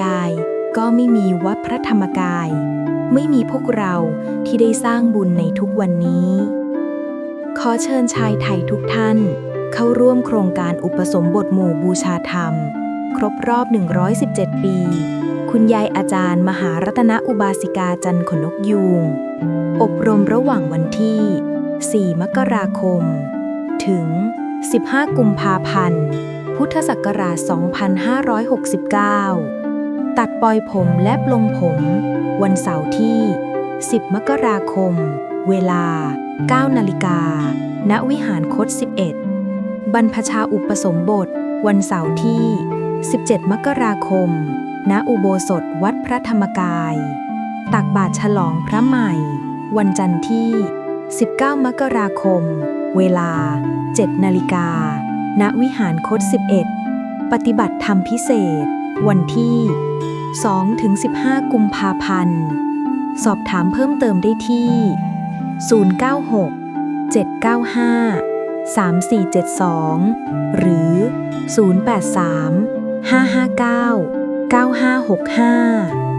ยาย ก็ไม่มีวัดพระธรรมกาย ไม่มีพวกเราที่ได้สร้างบุญในทุกวันนี้ ขอเชิญชายไทยทุกท่าน เข้าร่วมโครงการอุปสมบทหมู่บูชาธรรม ครบรอบ 117 ปี คุณยายอาจารย์มหารัตนอุบาสิกาจันขนกยูง อบรมระหว่างวันที่ 4 มกราคม ถึง 15 กุมภาพันธ์พุทธศักราช 2569 ตัดปลอยผมและปลงผม วันเสาร์ที่ 10 มกราคม เวลา 9 นาฬิกา ณ วิหารคต 11 บรรพชาอุปสมบท วันเสาร์ที่ 17 มกราคม ณ อุโบสถวัดพระธรรมกาย ตักบาตรฉลองพระใหม่ วันจันทร์ที่ 19 มกราคม เวลา 7 นาฬิกา ณ วิหารคต 11 ปฏิบัติธรรมพิเศษ วันที่ 2-15 กุมภาพันธ์ สอบถามเพิ่มเติมได้ที่ 096 795 3472 หรือ 083 559 9565